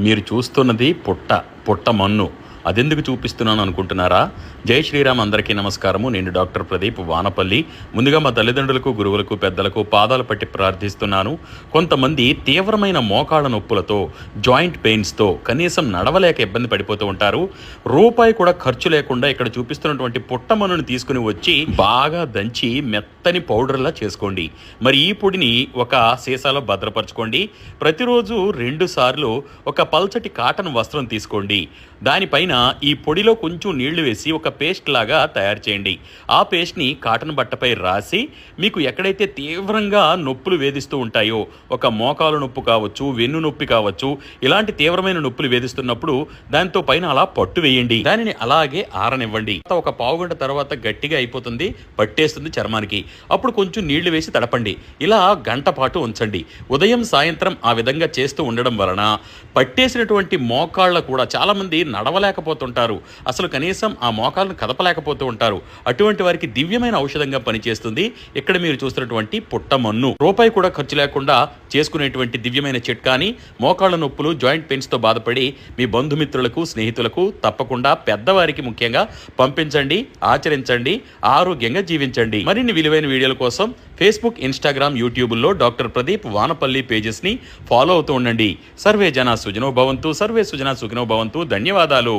మీరు చూస్తున్నది పుట్ట పుట్ట మన్ను. అదెందుకు చూపిస్తున్నాను అనుకుంటున్నారా? జై శ్రీరామ్ అందరికీ నమస్కారము. నేను డాక్టర్ ప్రదీప్ వానపల్లి. ముందుగా మా తల్లిదండ్రులకు గురువులకు పెద్దలకు పాదాలు పట్టి ప్రార్థిస్తున్నాను. కొంతమంది తీవ్రమైన మోకాళ్ళ నొప్పులతో జాయింట్ పెయిన్స్తో కనీసం నడవలేక ఇబ్బంది పడిపోతూ ఉంటారు. రూపాయి కూడా ఖర్చు లేకుండా ఇక్కడ చూపిస్తున్నటువంటి పుట్టమనుని తీసుకుని వచ్చి బాగా దంచి మెత్త మెత్తని పౌడర్లా చేసుకోండి. మరి ఈ పొడిని ఒక సీసాలో భద్రపరచుకోండి. ప్రతిరోజు రెండుసార్లు ఒక పల్చటి కాటన్ వస్త్రం తీసుకోండి. దానిపైన ఈ పొడిలో కొంచెం నీళ్ళు వేసి ఒక పేస్ట్ లాగా తయారు చేయండి. ఆ పేస్ట్ని కాటన్ బట్టపై రాసి మీకు ఎక్కడైతే తీవ్రంగా నొప్పులు వేధిస్తూ ఉంటాయో ఒక మోకాలు నొప్పు కావచ్చు వెన్ను నొప్పి కావచ్చు ఇలాంటి తీవ్రమైన నొప్పులు వేధిస్తున్నప్పుడు దాంతో పైన అలా పట్టు వేయండి. దానిని అలాగే ఆరనివ్వండి. ఒక పావుగంట తర్వాత గట్టిగా అయిపోతుంది పట్టేస్తుంది చర్మానికి. అప్పుడు కొంచెం నీళ్ళు వేసి తడపండి. ఇలా గంట పాటు ఉంచండి. ఉదయం సాయంత్రం ఆ విధంగా చేస్తూ ఉండడం వలన పట్టేసినటువంటి మోకాళ్ళ కూడా చాలామంది నడవలేకపోతుంటారు. అసలు కనీసం ఆ మోకాళ్ళను కదపలేకపోతూ ఉంటారు. అటువంటి వారికి దివ్యమైన ఔషధంగా పనిచేస్తుంది. ఇక్కడ మీరు చూస్తున్నటువంటి పుట్టమన్ను. రూపాయి కూడా ఖర్చు లేకుండా చేసుకునేటువంటి దివ్యమైన చిట్కాని మోకాళ్ళ నొప్పులు జాయింట్ పెయిన్స్తో బాధపడి మీ బంధుమిత్రులకు స్నేహితులకు తప్పకుండా పెద్దవారికి ముఖ్యంగా పంపించండి ఆచరించండి ఆరోగ్యంగా జీవించండి. మరిన్ని విలువైన వీడియోల కోసం ఫేస్బుక్ ఇన్స్టాగ్రామ్ యూట్యూబ్లో డాక్టర్ ప్రదీప్ వానపల్లి పేజెస్ని ఫాలో అవుతూ ఉండండి. సర్వే జన సుజనో భవంతు సర్వే సుజన సుఖినో భవంతు. ధన్యవాదాలు.